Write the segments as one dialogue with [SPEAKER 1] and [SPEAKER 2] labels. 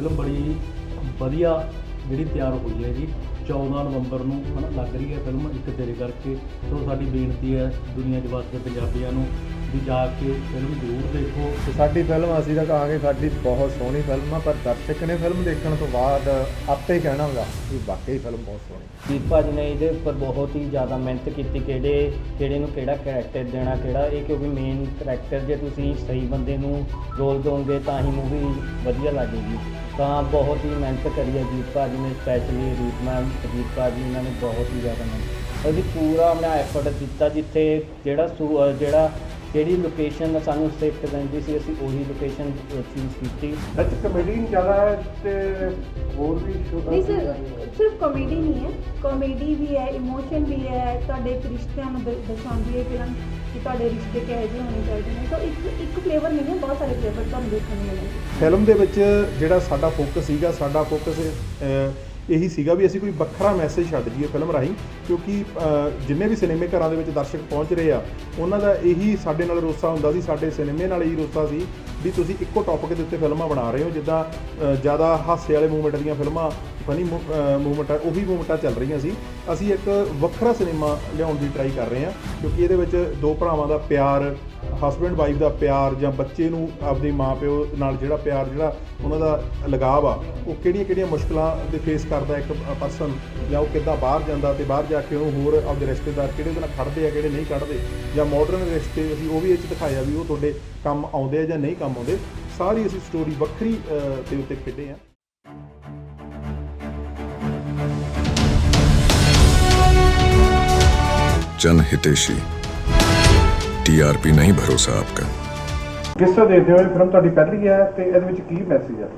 [SPEAKER 1] Film ਬੜੀ ਵਧੀਆ ਜਿਹੜੀ ਤਿਆਰ ਹੋਈ ਹੈ ਜੀ। 14 ਨਵੰਬਰ ਨੂੰ ਹਨਾ, ਲੱਗ ਰਹੀ ਹੈ ਫਿਲਮ ਇੱਕ ਤੇਰੇ ਕਰਕੇ। ਸੋ ਸਾਡੀ ਬੇਨਤੀ ਹੈ ਦੁਨੀਆ 'ਚ ਵਾਸਤੇ ਪੰਜਾਬੀਆਂ ਨੂੰ ਵੀ ਜਾ ਕੇ ਫਿਲਮ ਜ਼ਰੂਰ ਦੇਖੋ।
[SPEAKER 2] ਤੇ ਸਾਡੀ ਫਿਲਮ ਅਸੀਂ ਤਾਂ ਕਹਾਂਗੇ ਸਾਡੀ ਬਹੁਤ ਸੋਹਣੀ ਫਿਲਮ ਆ ਪਰ ਦਰਸ਼ਕ ਨੇ ਫਿਲਮ ਦੇਖਣ ਤੋਂ ਬਾਅਦ ਆਪੇ ਹੀ ਕਹਿਣਾ ਹੁੰਦਾ ਕਿ ਵਾਕਈ ਫਿਲਮ ਬਹੁਤ ਸੋਹਣੀ।
[SPEAKER 3] ਜੀਤ ਭਾਜੀ ਨੇ ਇਹਦੇ ਉੱਪਰ ਬਹੁਤ ਹੀ ਜ਼ਿਆਦਾ ਮਿਹਨਤ ਕੀਤੀ ਕਿਹੜੇ ਕਿਹੜੇ ਨੂੰ ਕਿਹੜਾ ਕੈਰੈਕਟਰ ਦੇਣਾ ਕਿਹੜਾ ਇਹ ਕਿਉਂਕਿ ਮੇਨ ਕੈਰੈਕਟਰ ਜੇ ਤੁਸੀਂ ਸਹੀ ਬੰਦੇ ਨੂੰ ਰੋਲ ਦੋਗੇ ਤਾਂ ਹੀ ਮੂਵੀ ਵਧੀਆ ਲੱਗੇਗੀ। ਤਾਂ ਬਹੁਤ ਹੀ ਮਿਹਨਤ ਕਰੀ ਹੈ ਜੀਤ ਭਾਜੀ ਨੇ ਸਪੈਸ਼ਲੀ ਰੀਤ ਮੈਮ ਜੀਤ ਭਾਜੀ ਇਹਨਾਂ ਨੇ ਬਹੁਤ ਹੀ ਜ਼ਿਆਦਾ ਮਿਹਨਤ ਅਸੀਂ ਪੂਰਾ ਆਪਣਾ ਐਫਰਟ ਦਿੱਤਾ ਜਿੱਥੇ ਜਿਹੜਾ ਜਿਹੜਾ ਜਿਹੜੀ ਲੋਕੇਸ਼ਨ ਸਾਨੂੰ ਸਿਫਟ ਪੈਂਦੀ ਸੀ ਅਸੀਂ ਉਹੀ ਲੋਕੇਸ਼ਨ ਚੂਜ਼ ਕੀਤੀ।
[SPEAKER 4] ਅੱਛਾ ਕਮੇਡੀ ਜ਼ਿਆਦਾ ਹੈ ਤੇ ਹੋਰ ਵੀ
[SPEAKER 5] ਨਹੀਂ ਸਰ ਸਿਰਫ ਕਾਮੇਡੀ ਨਹੀਂ ਹੈ। ਕਾਮੇਡੀ ਵੀ ਹੈ ਇਮੋਸ਼ਨ ਵੀ ਹੈ ਤੁਹਾਡੇ ਇੱਕ ਰਿਸ਼ਤਿਆਂ ਨੂੰ ਦ- ਦਰਸਾਉਂਦੀ ਹੈ ਫਿਲਮ ਕਿ ਤੁਹਾਡੇ ਰਿਸ਼ਤੇ ਕਿਹੋ ਜਿਹੇ ਹੋਣੇ ਚਾਹੀਦੇ ਨੇ। ਤਾਂ ਇੱਕ ਇੱਕ ਫਲੇਵਰ ਨਹੀਂ ਹੈ ਬਹੁਤ ਸਾਰੇ ਫਲੇਵਰ ਤੁਹਾਨੂੰ ਦੇਖਣ ਨੂੰ ਮਿਲਣਗੇ।
[SPEAKER 2] ਫਿਲਮ ਦੇ ਵਿੱਚ ਜਿਹੜਾ ਸਾਡਾ ਫੋਕਸ ਸੀਗਾ ਸਾਡਾ ਫੋਕਸ ਇਹੀ ਸੀਗਾ ਵੀ ਅਸੀਂ ਕੋਈ ਵੱਖਰਾ ਮੈਸੇਜ ਛੱਡ ਜੀਏ ਫਿਲਮ ਰਾਹੀਂ, ਕਿਉਂਕਿ ਜਿੰਨੇ ਵੀ ਸਿਨੇਮੇ ਘਰਾਂ ਦੇ ਵਿੱਚ ਦਰਸ਼ਕ ਪਹੁੰਚ ਰਹੇ ਆ, ਉਹਨਾਂ ਦਾ ਇਹੀ ਸਾਡੇ ਨਾਲ ਰੋਸਾ ਹੁੰਦਾ ਸੀ, ਸਾਡੇ ਸਿਨੇਮੇ ਨਾਲ ਇਹੀ ਰੋਸਾ ਸੀ ਵੀ ਤੁਸੀਂ ਇੱਕੋ ਟੌਪਿਕ ਦੇ ਉੱਤੇ ਫਿਲਮਾਂ ਬਣਾ ਰਹੇ ਹੋ, ਜਿੱਦਾਂ ਜ਼ਿਆਦਾ ਹਾਸੇ ਵਾਲੇ ਮੂਵਮੈਂਟ ਦੀਆਂ ਫਿਲਮਾਂ ਫਨੀ ਮੂਵਮੈਂਟ ਉਹੀ ਮੂਵਮੈਂਟਾਂ ਚੱਲ ਰਹੀਆਂ ਸੀ। ਅਸੀਂ ਇੱਕ ਵੱਖਰਾ ਸਿਨੇਮਾ ਲਿਆਉਣ ਦੀ ਟਰਾਈ ਕਰ ਰਹੇ ਹਾਂ, ਕਿਉਂਕਿ ਇਹਦੇ ਵਿੱਚ ਦੋ ਭਰਾਵਾਂ ਦਾ ਪਿਆਰ ਹਸਬੰਡ ਵਾਈਫ ਦਾ ਪਿਆਰ ਜਾਂ ਬੱਚੇ ਨੂੰ ਆਪਦੇ ਮਾਪਿਓ ਨਾਲ ਜਿਹੜਾ ਪਿਆਰ, ਜਿਹੜਾ ਉਹਨਾਂ ਦਾ ਲਗਾਵ ਆ, ਉਹ ਕਿਹੜੀਆਂ ਕਿਹੜੀਆਂ ਮੁਸ਼ਕਲਾਂ ਦੇ ਫੇਸ ਕਰਦਾ ਇੱਕ ਪਰਸਨ ਜਾਂ ਉਹ ਕਿੱਦਾਂ ਬਾਹਰ ਜਾਂਦਾ ਤੇ ਬਾਹਰ ਜਾ ਕੇ ਉਹ ਹੋਰ ਆਪਦੇ ਰਿਸ਼ਤੇਦਾਰ ਕਿਹੜੇ ਦੇ ਨਾਲ ਖੜਦੇ ਆ, ਕਿਹੜੇ ਨਹੀਂ ਖੜਦੇ ਜਾਂ ਮਾਡਰਨ ਰਿਸ਼ਤੇ ਅਸੀਂ ਉਹ ਵੀ ਇਹ ਚ ਦਿਖਾਇਆ ਵੀ ਉਹ ਤੁਹਾਡੇ ਕੰਮ ਆਉਂਦੇ ਆ ਜਾਂ ਨਹੀਂ ਕੰਮ ਆਉਂਦੇ। ਸਾਰੀ ਅਸੀਂ ਸਟੋਰੀ ਵੱਖਰੀ ਦੇ ਉੱਤੇ ਖੇਡੇ ਆ।
[SPEAKER 6] ਜਨ ਹਿਤੇਸ਼ੀ। টিআরপি ਨਹੀਂ ਭਰੋਸਾ ਆਪਕਾ।
[SPEAKER 4] ਕਿਸ ਤਰ੍ਹਾਂ ਦੇਖਦੇ ਹੋ ਇਹ ਤੁਹਾਡੀ ਪਹਿਲੀ ਹੈ ਤੇ ਇਹਦੇ ਵਿੱਚ ਕੀ ਮੈਸੇਜ ਹੈ?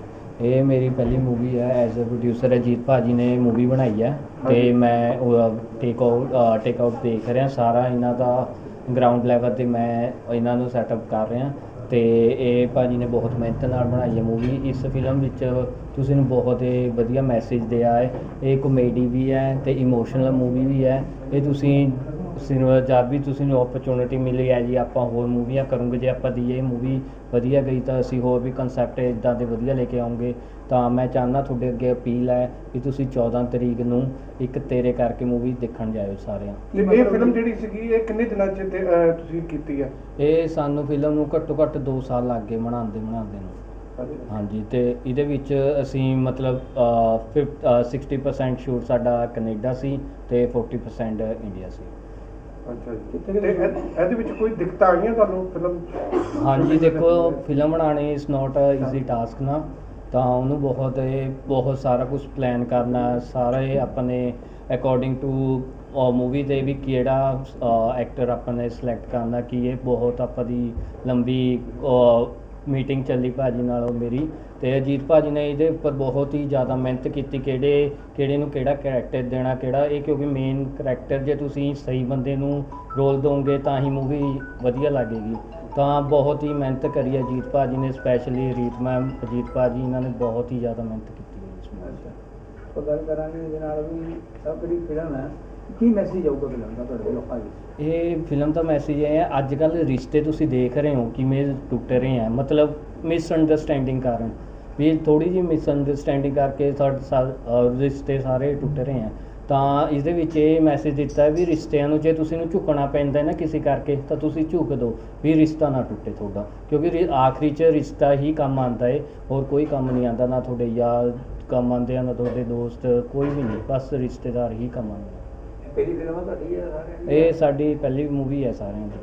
[SPEAKER 3] ਇਹ ਮੇਰੀ ਪਹਿਲੀ ਮੂਵੀ ਹੈ ਐਜ਼ ਅ ਪ੍ਰੋਡਿਊਸਰ ਅਜੀਤ ਭਾਜੀ ਨੇ ਮੂਵੀ ਬਣਾਈ ਹੈ ਤੇ ਮੈਂ ਉਹਦਾ ਟੇਕ ਆਊਟ ਟੇਕ ਆਊਟ ਦੇਖ ਰਿਹਾ ਸਾਰਾ ਇਹਨਾਂ ਦਾ ਗਰਾਊਂਡ ਲੈਵਲ ਤੇ ਮੈਂ ਇਹਨਾਂ ਨੂੰ ਸੈਟਅਪ ਕਰ ਰਿਹਾ ਤੇ ਇਹ ਭਾਜੀ ਨੇ ਬਹੁਤ ਮਿਹਨਤ ਨਾਲ ਬਣਾਈ ਹੈ ਮੂਵੀ ਇਸ ਫਿਲਮ ਵਿੱਚ ਤੁਸੀਂ ਨੂੰ ਬਹੁਤ ਹੀ ਵਧੀਆ ਮੈਸੇਜ ਦਿਆ ਹੈ। ਇਹ ਕਮੇਡੀ ਵੀ ਹੈ ਤੇ ਇਮੋਸ਼ਨਲ ਮੂਵੀ ਵੀ ਹੈ। ਇਹ ਤੁਸੀਂ ਸਿਨੇਮਾ ਜਦ ਵੀ ਤੁਸੀਂ ਨੂੰ ਓਪਰਚੁਨਿਟੀ ਮਿਲੀ ਹੈ ਜੀ ਆਪਾਂ ਹੋਰ ਮੂਵੀਆਂ ਕਰੂੰਗੇ ਜੇ ਆਪਾਂ ਦੀ ਇਹ ਮੂਵੀ ਵਧੀਆ ਗਈ ਤਾਂ ਅਸੀਂ ਹੋਰ ਵੀ ਕਨਸੈਪਟ ਇਦਾਂ ਦੇ ਵਧੀਆ ਲੈ ਕੇ ਆਉਂਗੇ। ਤਾਂ ਮੈਂ ਚਾਹੁੰਦਾ ਤੁਹਾਡੇ ਅੱਗੇ ਅਪੀਲ ਹੈ ਕਿ ਤੁਸੀਂ 14 ਤਰੀਕ ਨੂੰ ਇੱਕ ਤੇਰੇ ਕਰਕੇ ਮੂਵੀ ਦੇਖਣ ਜਾਇਓ ਸਾਰਿਆਂ।
[SPEAKER 4] ਤੇ ਇਹ ਫਿਲਮ ਜਿਹੜੀ ਸੀਗੀ ਇਹ ਕਿੰਨੇ ਦਿਨਾਂ ਚ ਤੁਸੀਂ ਕੀਤੀ ਹੈ
[SPEAKER 3] ਇਹ ਸਾਨੂੰ ਫਿਲਮ ਨੂੰ ਘੱਟੋ ਘੱਟ 2 ਸਾਲ ਲੱਗ ਗਏ ਬਣਾਉਂਦੇ ਬਣਾਉਂਦੇ ਨੂੰ। ਹਾਂਜੀ। ਤੇ ਇਹਦੇ ਵਿੱਚ ਅਸੀਂ ਮਤਲਬ ਅ, ਫਿਫ- ਅ, 60% ਸ਼ੂਟ ਸਾਡਾ ਕੈਨੇਡਾ ਸੀ ਤੇ 40% ਇੰਡੀਆ ਸੀ।
[SPEAKER 4] ਅੱਛਾ ਜੀ। ਤੇ ਇਹ- ਇਹਦੇ ਵਿੱਚ ਕੋਈ ਦਿੱਕਤਾਂ ਆਈਆਂ ਤੁਹਾਨੂੰ ਫਿਲਮ
[SPEAKER 3] ਹਾਂਜੀ ਦੇਖੋ ਫਿਲਮ ਬਣਾਉਣੀ ਇਸ ਨਾਟ ਅ ਈਜ਼ੀ ਟਾਸਕ ਨਾ। ਤਾਂ ਉਹਨੂੰ ਬਹੁਤ ਇਹ ਬਹੁਤ ਸਾਰਾ ਕੁਝ ਪਲਾਨ ਕਰਨਾ ਸਾਰੇ ਆਪਣੇ ਅਕੋਰਡਿੰਗ ਟੂ ਮੂਵੀ ਦੇ ਵੀ ਕਿਹੜਾ ਐਕਟਰ ਆਪਾਂ ਨੇ ਸਿਲੈਕਟ ਕਰਨਾ ਕਿ ਇਹ ਬਹੁਤ ਆਪਾਂ ਦੀ ਲੰਬੀ ਮੀਟਿੰਗ ਚੱਲੀ ਭਾਜੀ ਨਾਲ ਉਹ ਮੇਰੀ ਤੇ ਅਜੀਤ ਭਾਜੀ ਨੇ ਇਹਦੇ ਉੱਪਰ ਬਹੁਤ ਹੀ ਜ਼ਿਆਦਾ ਮਿਹਨਤ ਕੀਤੀ ਕਿਹੜੇ ਕਿਹੜੇ ਨੂੰ ਕਿਹੜਾ ਕੈਰੈਕਟਰ ਦੇਣਾ, ਕਿਹੜਾ ਇਹ ਕਿਉਂਕਿ ਮੇਨ ਕੈਰੈਕਟਰ ਜੇ ਤੁਸੀਂ ਸਹੀ ਬੰਦੇ ਨੂੰ ਰੋਲ ਦੋਗੇ ਤਾਂ ਹੀ ਮੂਵੀ ਵਧੀਆ ਲੱਗੇਗੀ। ਤਾਂ ਬਹੁਤ ਹੀ ਮਿਹਨਤ ਕਰੀ ਹੈ ਅਜੀਤ ਭਾਜੀ ਨੇ ਸਪੈਸ਼ਲੀ ਰੀਤ ਮੈਮ ਅਜੀਤ ਭਾਜੀ ਇਹਨਾਂ ਨੇ ਬਹੁਤ ਹੀ ਜ਼ਿਆਦਾ ਮਿਹਨਤ ਕੀਤੀ। ਹੈ ਇਸ movie 'ਚ
[SPEAKER 7] ਆਪਾਂ ਗੱਲ ਕਰਾਂਗੇ ਇਹਦੇ ਨਾਲ ਵੀ ਸਭ ਜਿਹੜੀ ਫਿਲਮ ਹੈ ਕੀ ਮੈਸੇਜ ਆਊਗਾ ਫਿਲਮ ਦਾ ਤੁਹਾਡੇ ਲੋਕਾਂ ਵਿੱਚ
[SPEAKER 3] ਇਹ ਫਿਲਮ ਦਾ ਮੈਸੇਜ ਇਹ ਹੈ ਅੱਜ ਕੱਲ ਰਿਸ਼ਤੇ ਤੁਸੀਂ ਦੇਖ ਰਹੇ ਹੋ ਕਿਵੇਂ ਟੁੱਟ ਰਹੇ ਹੈ ਮਤਲਬ ਮਿਸ ਅੰਡਰਸਟੈਂਡਿੰਗ ਕਾਰਨ। ਵੀ ਥੋੜੀ ਜਿਹੀ ਮਿਸ ਅੰਡਰਸਟੈਂਡਿੰਗ ਕਰਕੇ ਸਾਡੇ ਸਾ- ਰਿਸ਼ਤੇ ਸਾਰੇ ਟੁੱਟ ਰਹੇ ਹੈ ਤਾਂ ਇਸ ਦੇ ਵਿੱਚ ਇਹ ਮੈਸੇਜ ਦਿੱਤਾ ਵੀ ਰਿਸ਼ਤਿਆਂ ਨੂੰ ਜੇ ਤੁਸੀਂ ਨੂੰ ਝੁਕਣਾ ਪੈਂਦਾ ਨਾ ਕਿਸੇ ਕਰਕੇ, ਤਾਂ ਤੁਸੀਂ ਝੁਕ ਦਿਓ ਵੀ ਰਿਸ਼ਤਾ ਨਾ ਟੁੱਟੇ ਤੁਹਾਡਾ। ਕਿਉਂਕਿ ਰਿ- ਆਖਰੀ 'ਚ ਰਿਸ਼ਤਾ ਹੀ ਕੰਮ ਆਉਂਦਾ ਏ। ਹੋਰ ਕੋਈ ਕੰਮ ਨਹੀਂ ਆਉਂਦਾ ਨਾ ਤੁਹਾਡੇ ਯਾਰ ਕੰਮ ਆਉਂਦੇ ਆ, ਨਾ ਤੁਹਾਡੇ ਦੋਸਤ, ਕੋਈ ਵੀ ਨਹੀਂ। ਬਸ ਰਿਸ਼ਤੇਦਾਰ ਹੀ ਕੰਮ ਆਉਂਦੇ
[SPEAKER 7] ਪਹਿਲੀ ਫਿਲਮ ਹੈ ਤੁਹਾਡੀ ਹੈ ਸਾਰਿਆਂ ਦੀ?
[SPEAKER 3] ਇਹ ਸਾਡੀ ਪਹਿਲੀ ਮੂਵੀ ਹੈ ਸਾਰਿਆਂ ਦੀ।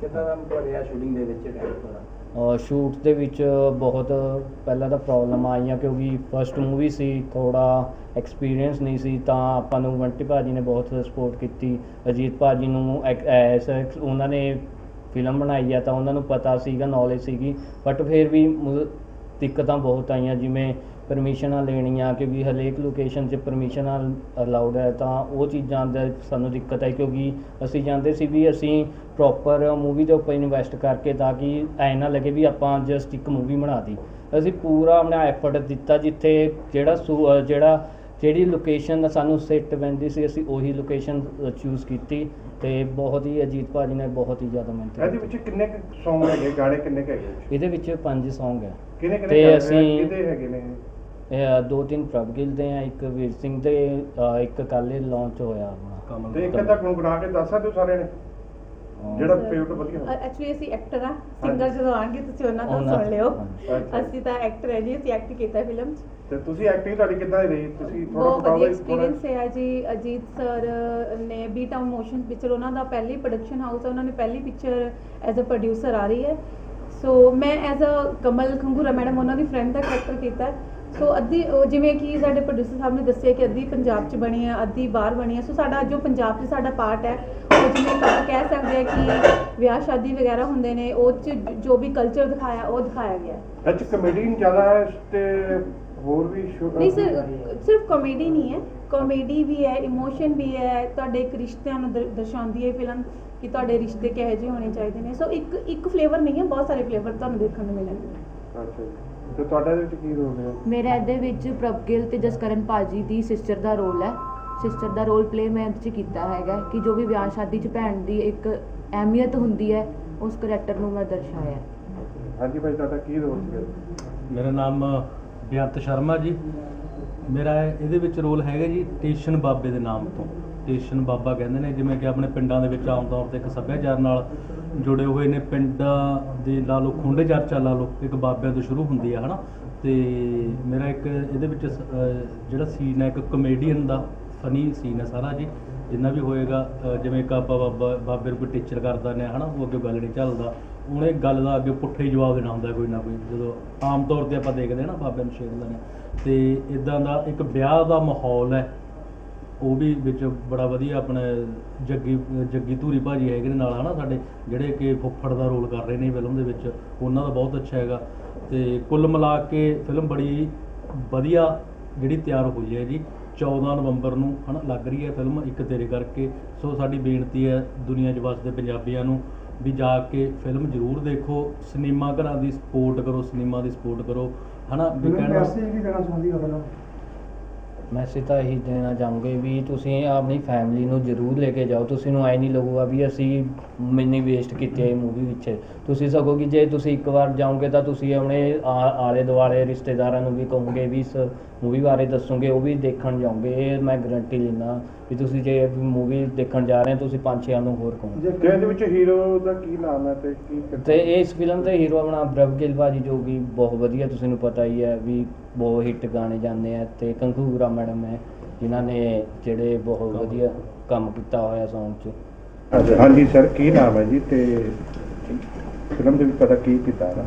[SPEAKER 7] ਕਿੱਦਾਂ ਦਾ ਤੁਹਾਡੇ ਆ ਸ਼ੂਟਿੰਗ ਦੇ ਵਿੱਚ ਟਾਈਮ ਤੁਹਾਡਾ?
[SPEAKER 3] ਸ਼ੂਟ ਦੇ ਵਿੱਚ ਬਹੁਤ ਪਹਿਲਾਂ ਤਾਂ ਪ੍ਰੋਬਲਮ ਆਈਆਂ ਕਿਉਂਕਿ ਫਰਸਟ ਮੂਵੀ ਸੀ ਥੋੜਾ ਐਕਸਪੀਰੀਅੰਸ ਨਹੀਂ ਸੀ ਤਾਂ ਆਪਾਂ ਨੂੰ ਵੰਟੀ ਭਾਜੀ ਨੇ ਬਹੁਤ ਸਪੋਰਟ ਕੀਤੀ। ਅਜੀਤ ਭਾਜੀ ਨੂੰ ਐਸ ਉਹਨਾਂ ਨੇ ਫਿਲਮ ਬਣਾਈ ਆ ਤਾਂ ਉਹਨਾਂ ਨੂੰ ਪਤਾ ਸੀਗਾ ਨੌਲੇਜ ਸੀਗੀ। ਬਟ ਫਿਰ ਵੀ ਦਿੱਕਤਾਂ ਬਹੁਤ ਆਈਆਂ ਜਿਵੇਂ ਪਰਮਿਸ਼ਨਾਂ ਲੈਣੀਆਂ ਕਿ ਵੀ ਹਰੇਕ ਲੋਕੇਸ਼ਨ 'ਚ ਪਰਮਿਸ਼ਨਾਂ ਅਲਾਉਡ ਹੈ ਤਾਂ ਉਹ ਚੀਜ਼ਾਂ ਦਾ ਸਾਨੂੰ ਦਿੱਕਤ ਆਈ ਕਿਉਂਕਿ ਅਸੀਂ ਜਾਂਦੇ ਸੀ ਵੀ ਅਸੀਂ ਪ੍ਰੋਪਰ ਮੂਵੀ ਦੇ ਉੱਪਰ ਇਨਵੈਸਟ ਕਰਕੇ ਤਾਂ ਕਿ ਐ ਨਾ ਲੱਗੇ ਵੀ ਆਪਾਂ ਜਸਟ ਇੱਕ ਮੂਵੀ ਬਣਾਤੀ ਅਸੀਂ ਪੂਰਾ ਆਪਣਾ ਐਫਰਟ ਦਿੱਤਾ ਜਿੱਥੇ ਜਿਹੜਾ ਸੂ- ਜਿਹੜਾ ਜਿਹੜੀ ਲੋਕੇਸ਼ਨ ਸਾਨੂੰ ਸੈੱਟ ਪੈਂਦੀ ਸੀ ਅਸੀਂ ਉਹੀ ਲੋਕੇਸ਼ਨ ਚੂਜ਼ ਕੀਤੀ ਤੇ ਬਹੁਤ ਹੀ ਅਜੀਤ ਭਾਜੀ ਨੇ ਬਹੁਤ ਹੀ ਜ਼ਿਆਦਾ ਮਿਹਨਤ
[SPEAKER 4] ਇਹਦੇ
[SPEAKER 3] ਕੀਤੀ।
[SPEAKER 4] ਵਿੱਚ ਕਿੰਨੇ ਕੁ Song ਹੈਗੇ? ਗਾਣੇ ਕਿੰਨੇ ਕੁ ਹੈਗੇ?
[SPEAKER 3] ਇਹਦੇ ਵਿੱਚ ਪੰਜ Song ਹੈ।
[SPEAKER 4] ਕਿਹਨੇ ਕਿਹਨੇ
[SPEAKER 3] ਤੇ ਅਸੀਂ-
[SPEAKER 4] ਕਿਹਦੇ ਹੈਗੇ ਨੇ
[SPEAKER 3] ਦੋ ਤਿੰਨ ਪ੍ਰਭਗਿਲ ਦੇ ਆ ਇੱਕ ਵੀਰ ਸਿੰਘ ਤੇ ਅ, ਇੱਕ ਕੱਲ੍ਹ ਲਾਂਚ ਹੋਇਆ ਆਪਣਾ।
[SPEAKER 1] ਕਮਲ
[SPEAKER 4] ਤੇ ਇੱਕ ਅੱਧਾ ਗੁਣਗੁਣਾ ਕੇ ਦੱਸ ਸਕਦੇ ਹੋ ਸਾਰਿਆਂ ਨੇ? ਜਿਹੜਾ ਫੇਵਰਟ ਵਧੀਆ। ਹੋਵੇ।
[SPEAKER 5] ਐਕਚੁਅਲੀ ਅਸੀਂ ਐਕਟਰ ਆ। ਸਿੰਗਰ ਜਦੋਂ ਆਣਗੇ ਤੁਸੀਂ ਉਹਨਾਂ ਤੋਂ
[SPEAKER 3] ਉਹਨਾਂ-
[SPEAKER 5] ਸੁਣ ਲਿਓ।
[SPEAKER 4] ਅੱਛਾ।
[SPEAKER 5] ਅਸੀਂ ਤਾਂ ਐਕਟਰ ਹੈ ਜੀ ਅਸੀਂ ਐਕਟ ਕੀਤਾ ਫਿਲਮ 'ਚ।
[SPEAKER 4] ਤੇ ਤੁਸੀਂ ਐਕਟਿੰਗ ਤੁਹਾਡੀ ਕਿੱਦਾਂ ਦੀ ਰਹੀ? ਤੁਸੀਂ ਥੋੜਾ
[SPEAKER 5] ਬਹੁਤ ਵਧੀਆ ਐਕਸਪੀਰੀਅੰਸ ਹੈ ਜੀ। ਅਜੀਤ ਸਰ ਨੇ ਬੀ ਟਾਊਨ ਮੋਸ਼ਨ ਪਿਕਚਰ ਉਹਨਾਂ ਦਾ ਪਹਿਲੀ ਪ੍ਰੋਡਕਸ਼ਨ ਹਾਊਸ ਹੈ ਉਹਨਾਂ ਨੇ ਪਹਿਲੀ ਪਿਕਚਰ ਐਜ਼ ਅ ਪ੍ਰੋਡਿਊਸਰ ਆ ਰਹੀ ਹੈ। ਸੋ ਮੈਂ ਐਜ਼ ਅ ਕਮਲ ਖੰਗੂਰਾ ਮੈਡਮ ਉਹਨਾਂ ਦੀ ਫਰੈਂਡ ਦਾ ਕਰੈਕਟਰ ਕੀਤਾ। ਹੈ। ਸੋ ਅੱਧੀ ਉਹ ਜਿਵੇਂ ਕਿ ਸਾਡੇ ਪ੍ਰੋਡਿਊਸਰ ਸਾਹਿਬ ਨੇ ਦੱਸਿਆ ਕਿ ਅੱਧੀ ਪੰਜਾਬ 'ਚ ਬਣੀ ਹੈ ਅੱਧੀ ਬਾਹਰ ਬਣੀ ਹੈ ਸੋ ਸਾਡਾ ਜੋ ਪੰਜਾਬ 'ਚ ਸਾਡਾ ਪਾਰਟ ਹੈ ਉਹ ਜਿਵੇਂ ਆਪਾਂ ਕਹਿ ਸਕਦੇ ਆ ਕਿ ਵਿਆਹ ਸ਼ਾਦੀ ਵਗੈਰਾ ਹੁੰਦੇ ਨੇ ਉਹ 'ਚ ਜੋ ਵੀ ਕਲਚਰ ਦਿਖਾਇਆ ਉਹ ਦਿਖਾਇਆ ਗਿਆ। ਹੈ
[SPEAKER 4] ਅੱਜ ਕਮੇਡੀਅਨ ਜ਼ਿਆਦਾ ਹੈ ਤੇ ਹੋਰ ਵੀ
[SPEAKER 5] ਨਹੀਂ ਸਰ ਸਿਰਫ ਕਾਮੇਡੀ ਨਹੀਂ ਹੈ ਕਾਮੇਡੀ ਵੀ ਹੈ ਇਮੋਸ਼ਨ ਵੀ ਹੈ ਤੁਹਾਡੇ ਇੱਕ ਰਿਸ਼ਤਿਆਂ ਨੂੰ ਦਰ- ਦਰਸਾਉਂਦੀ ਹੈ ਫਿਲਮ ਕਿ ਤੁਹਾਡੇ ਰਿਸ਼ਤੇ ਕਿਹੋ ਜਿਹੇ ਹੋਣੇ ਚਾਹੀਦੇ ਨੇ। ਸੋ ਇੱਕ ਇੱਕ ਫਲੇਵਰ ਨਹੀਂ ਹੈ ਬਹੁਤ ਸਾਰੇ ਫਲੇਵਰ ਤੁਹਾਨੂੰ ਦੇਖਣ ਨੂੰ ਮਿਲਣਗੇ।
[SPEAKER 4] ਅੱਛਾ ਜੀ। ਤੇ ਤੁਹਾਡਾ ਇਹਦੇ ਵਿੱਚ ਕੀ ਰੋਲ ਹੈ?
[SPEAKER 8] ਮੇਰਾ ਇਹਦੇ ਵਿੱਚ ਪ੍ਰਭਗਿਲ ਤੇ ਜਸਕਰਨ ਭਾਜੀ ਦੀ ਸਿਸਟਰ ਦਾ ਰੋਲ ਹੈ। ਸਿਸਟਰ ਦਾ ਰੋਲ ਪਲੇ ਮੈਂ ਇਹਦੇ 'ਚ ਕੀਤਾ ਹੈਗਾ ਕਿ ਜੋ ਵੀ ਵਿਆਹ ਸ਼ਾਦੀ 'ਚ ਭੈਣ ਦੀ ਇੱਕ ਅਹਿਮੀਅਤ ਹੁੰਦੀ ਹੈ ਉਸ ਕਰੈਕਟਰ ਨੂੰ ਮੈਂ ਦਰਸਾਇਆ। ਹੈ
[SPEAKER 4] ਹਾਂਜੀ ਭਾਈ ਤੁਹਾਡਾ ਕੀ ਰੋਲ ਸੀ?
[SPEAKER 1] ਮੇਰਾ ਨਾਮ ਬੇਅੰਤ ਸ਼ਰਮਾ ਜੀ। ਮੇਰਾ ਇਹਦੇ ਵਿੱਚ ਰੋਲ ਹੈਗਾ ਜੀ ਟੇਸ਼ਨ ਬਾਬੇ ਦੇ ਨਾਮ ਤੋਂ। ਟੇਸ਼ਨ ਬਾਬਾ ਕਹਿੰਦੇ ਨੇ, ਜਿਵੇਂ ਕਿ ਆਪਣੇ ਪਿੰਡਾਂ ਦੇ ਵਿੱਚ ਆਮ ਤੌਰ ਤੇ ਇੱਕ ਸੱਭਿਆਚਾਰ ਨਾਲ ਜੁੜੇ ਹੋਏ ਨੇ ਪਿੰਡਾਂ ਦੇ ਲਾ ਲਓ, ਖੁੰਡੇ ਚਰਚਾ ਲਾ ਲਓ, ਇੱਕ ਬਾਬਿਆਂ ਤੋਂ ਸ਼ੁਰੂ ਹੁੰਦੀ ਹੈ ਹਨਾ? ਤੇ ਮੇਰਾ ਇੱਕ ਇਹਦੇ ਵਿੱਚ ਸ- ਜਿਹੜਾ ਸੀਨ ਹੈ, ਇੱਕ ਕਮੇਡੀਅਨ ਦਾ ਫਨੀ ਸੀਨ ਹੈ ਸਾਰਾ ਜੀ, ਜਿੰਨਾ ਵੀ ਹੋਏਗਾ ਜਿਵੇਂ ਇੱਕ ਆਪਾਂ ਬਾਬਾ, ਬਾਬੇ ਨੂੰ ਕੋਈ ਟੀਚਰ ਕਰਦਾ ਨੇ, ਹਨਾ? ਉਹ ਅੱਗੇ ਗੱਲ ਨਹੀਂ ਚੱਲਦਾ। ਉਹਨੇ ਗੱਲ ਦਾ ਅੱਗੇ ਪੁੱਠੇ ਹੀ ਜਵਾਬ ਦੇਣਾ ਹੁੰਦਾ ਕੋਈ ਨਾ ਕੋਈ, ਜਦੋਂ ਆਮ ਤੌਰ ਤੇ ਆਪਾਂ ਦੇਖਦੇ ਹਾਂ ਨਾ ਬਾਬੇ ਨੂੰ ਛੇੜਦੇ ਨੇ। ਤੇ ਇਦਾਂ ਦਾ ਇੱਕ ਵਿਆਹ ਦਾ ਮਾਹੌਲ ਹੈ ਉਹ ਵੀ ਵਿੱਚ ਬੜਾ ਵਧੀਆ ਆਪਣੇ ਜੱਗੀ ਜੱਗੀ ਧੂਰੀ ਭਾਜੀ ਹੈਗੇ ਨੇ ਨਾਲ ਹਨਾ ਸਾਡੇ ਜਿਹੜੇ ਕਿ ਫੁੱਫੜ ਦਾ ਰੋਲ ਕਰ ਰਹੇ ਨੇ ਫਿਲਮ ਦੇ ਵਿੱਚ ਉਹਨਾਂ ਦਾ ਬਹੁਤ ਅੱਛਾ ਹੈਗਾ। ਤੇ ਕੁੱਲ ਮਿਲਾ ਕੇ ਫਿਲਮ ਬੜੀ ਵਧੀਆ ਜਿਹੜੀ ਤਿਆਰ ਹੋਈ ਹੈ ਜੀ 14 ਨਵੰਬਰ ਨੂੰ ਹਨਾ ਲੱਗ ਰਹੀ ਹੈ ਫਿਲਮ ਇੱਕ ਤੇਰੇ ਕਰਕੇ। ਸੋ ਸਾਡੀ ਬੇਨਤੀ ਹੈ ਦੁਨੀਆ 'ਚ ਵਸਦੇ ਪੰਜਾਬੀਆਂ ਨੂੰ ਵੀ ਜਾ ਕੇ ਫਿਲਮ ਜ਼ਰੂਰ ਦੇਖੋ ਸਿਨੇਮਾ ਘਰਾਂ ਦੀ ਸਪੋਰਟ ਕਰੋ ਸਿਨੇਮਾ ਦੀ ਸਪੋਰਟ ਕਰੋ ਹਨਾ ਵੀ ਕਹਿਣ ਦਾ
[SPEAKER 7] ਕੀ ਦੇਣਾ ਚਾਹੁੰਦੀ ਹੋ ਫਿਲਮ
[SPEAKER 3] ਮੈਸੇਜ ਤਾਂ ਇਹੀ ਦੇਣਾ ਚਾਹੂੰਗੇ ਵੀ ਤੁਸੀਂ ਆਪਣੀ ਫੈਮਿਲੀ ਨੂੰ ਜ਼ਰੂਰ ਲੈ ਕੇ ਜਾਓ। ਤੁਸੀਂ ਨੂੰ ਐ ਨਹੀਂ ਲੱਗੂਗਾ ਵੀ ਅਸੀਂ ਮਿੰਨੀ ਵੇਸਟ ਕੀਤੀ ਹੈ ਮੂਵੀ ਵਿੱਚ। ਤੁਸੀਂ ਸਗੋਂ ਕਿ ਜੇ ਤੁਸੀਂ ਇੱਕ ਵਾਰ ਜਾਓਗੇ ਤਾਂ ਤੁਸੀਂ ਆਪਣੇ ਆ- ਆਲੇ ਦੁਆਲੇ ਰਿਸ਼ਤੇਦਾਰਾਂ ਨੂੰ ਵੀ ਕਹੋਗੇ ਵੀ ਇਸ ਮੂਵੀ ਬਾਰੇ ਦੱਸੋਗੇ, ਉਹ ਵੀ ਦੇਖਣ ਜਾਓਗੇ। ਇਹ ਮੈਂ ਗਰੰਟੀ ਲੈਂਦਾ ਵੀ ਤੁਸੀਂ ਜੇ ਮੂਵੀ ਦੇਖਣ ਜਾ ਰਹੇ ਹੋ ਤੁਸੀਂ ਪੰਜ ਛੇਆਂ ਨੂੰ ਹੋਰ ਕਹੋਗੇ
[SPEAKER 4] ਤੇ ਇਹਦੇ ਵਿੱਚ ਹੀਰੋ ਦਾ ਕੀ ਨਾਮ ਹੈ ਤੇ ਕੀ
[SPEAKER 3] ਤੇ ਇਸ ਫਿਲਮ ਤੇ ਹੀਰੋ ਆਪਣਾ ਬ੍ਰਭ ਗਿੱਲ ਭਾਜੀ ਜੋ ਕਿ ਬਹੁਤ ਵਧੀਆ ਤੁਸੀਂ ਨੂੰ ਪਤਾ ਹੀ ਹੈ ਵੀ ਬਹੁਤ ਹਿੱਟ ਗਾਣੇ ਜਾਂਦੇ ਆ ਤੇ ਕੰਕੂਰਾ ਮੈਡਮ ਹੈ ਜਿਨ੍ਹਾਂ ਨੇ ਜਿਹੜੇ ਬਹੁਤ ਵਧੀਆ ਕੰਮ ਕੀਤਾ ਹੋਇਆ Song 'ਚ।
[SPEAKER 4] ਅੱਛਾ ਹਾਂਜੀ ਸਰ ਕੀ ਨਾਮ ਹੈ ਜੀ ਤੇ ਫਿਲਮ ਦੇ ਵਿੱਚ ਪਤਾ ਕੀ ਕੀਤਾ ਹੈ